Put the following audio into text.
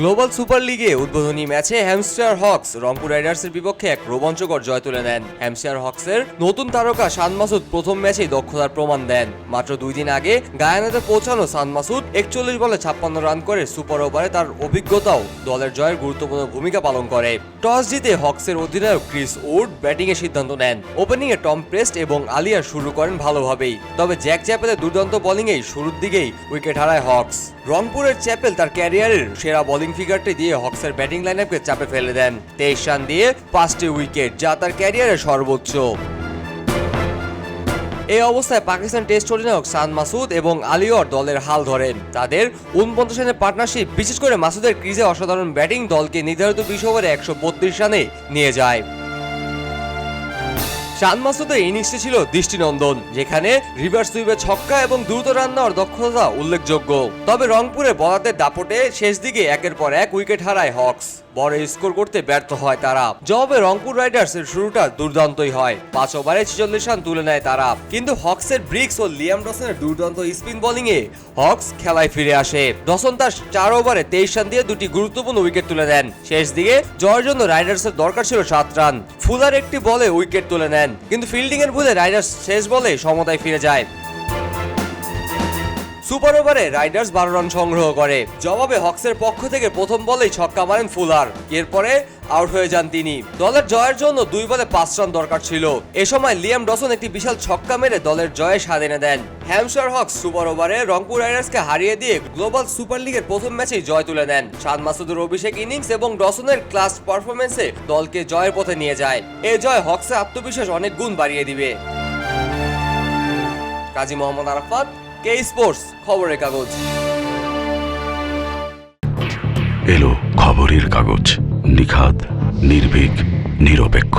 Global super লিগে উদ্বোধনী ম্যাচে হ্যামস্টার হকস রংপুর রাইডার্সের বিপক্ষে এক রোমাঞ্চকর জয় তুলে নেন। হ্যামস্টার হকসের নতুন তারকা শান মাসুদ প্রথম ম্যাচেই দক্ষতার প্রমাণ দেন। মাত্র দুই দিন আগে গায়ানাতে পৌঁছানো সান মাসুদ একচল্লিশ বলে ছাপ্পান্ন রান করে সুপার ওভারে তার অভিজ্ঞতাও দলের জয়ের গুরুত্বপূর্ণ ভূমিকা পালন করে। টস জিতে হকসের অধিনায়ক ক্রিস উড ব্যাটিংয়ের সিদ্ধান্ত নেন। ওপেনিংয়ে টম প্রেস্ট এবং আলিয়া শুরু করেন ভালোভাবেই। তবে জ্যাক চ্যাপেলের দুর্দান্ত বোলিংয়েই শুরুর দিকেই উইকেট হারায় হকস। রংপুরের চ্যাপেল তার ক্যারিয়ারের সেরা বোলিং ফিগারটি দিয়ে হকসের ব্যাটিং লাইন চাপে ফেলে দেন। তেইশ রান দিয়ে পাঁচটি উইকেট যা তার ক্যারিয়ারে সর্বোচ্চ। এই অবস্থায় পাকিস্তান টেস্ট অধিনায়ক সান মাসুদ এবং আলিওর দলের হাল ধরেন। তাদের উনপঞ্চাশ রানের পার্টনারশিপ বিশেষ করে মাসুদের ক্রিজে অসাধারণ ব্যাটিং দলকে নির্ধারিত বিশ ওভারে একশো বত্রিশ রানে নিয়ে যায়। শান মাসুদের ইনিংসটি ছিল দৃষ্টিনন্দন, যেখানে রিভার্স সুইপে ছক্কা এবং দ্রুত রান নেওয়ার দক্ষতা উল্লেখযোগ্য। তবে রংপুরে বলারদের দাপটে শেষ দিকে একের পর এক উইকেট হারায় হকস। বড় স্কোর করতে ব্যর্থ হয় তারা। জবাবে রংপুর রাইডার্স এর শুরুটা দুর্দান্তই হয়। পাঁচ ওভারে ছেচল্লিশ রান তুলে নেয় তারা। কিন্তু হকসের ব্রিক্স ও লিয়াম ডসনের দুর্দান্ত স্পিন বোলিং এ হকস খেলায় ফিরে আসে। ডসন তার চার ওভারে তেইশ রান দিয়ে দুটি গুরুত্বপূর্ণ উইকেট তুলে দেন। শেষ দিকে জয়ের জন্য রাইডার্সের দরকার ছিল সাত রান। ফুলার একটি বলে উইকেট তুলে নেন। কিন্তু ফিল্ডিং এর ভুলে রাইডার্স শেষ বলে সমতায় ফিরে যায়। সুপার ওভারে রাইডার্স বারো রান সংগ্রহ করে। জবাবে হক্সের পক্ষ থেকে প্রথম বলেই ছক্কা মারেন ফুলার। এরপরে আউট হয়ে যান তিনি। দলের জয়ের জন্য দুই বলে পাঁচ রান দরকার ছিল। এ সময় লিয়াম ডসন একটি বিশাল ছক্কা মেরে দলের জয়ে স্বাদ এনে দেন। হ্যামশার হক্স সুপার ওভারে রংপুর রাইডার্সকে হারিয়ে দিয়ে গ্লোবাল সুপার লিগের প্রথম ম্যাচেই জয় তুলে নেন। শাদ মাসুদের অভিষেক ইনিংস এবং ডসনের ক্লাস পারফরমেন্সে দলকে জয়ের পথে নিয়ে যায়। এ জয় হক্সের আত্মবিশ্বাস অনেক গুণ বাড়িয়ে দিবে। কাজী মোহাম্মদ আরাফাত কে স্পোর্টস? খবরের কাগজ। এলো খবরের কাগজ। নিখাত নির্ভীক নিরপেক্ষ।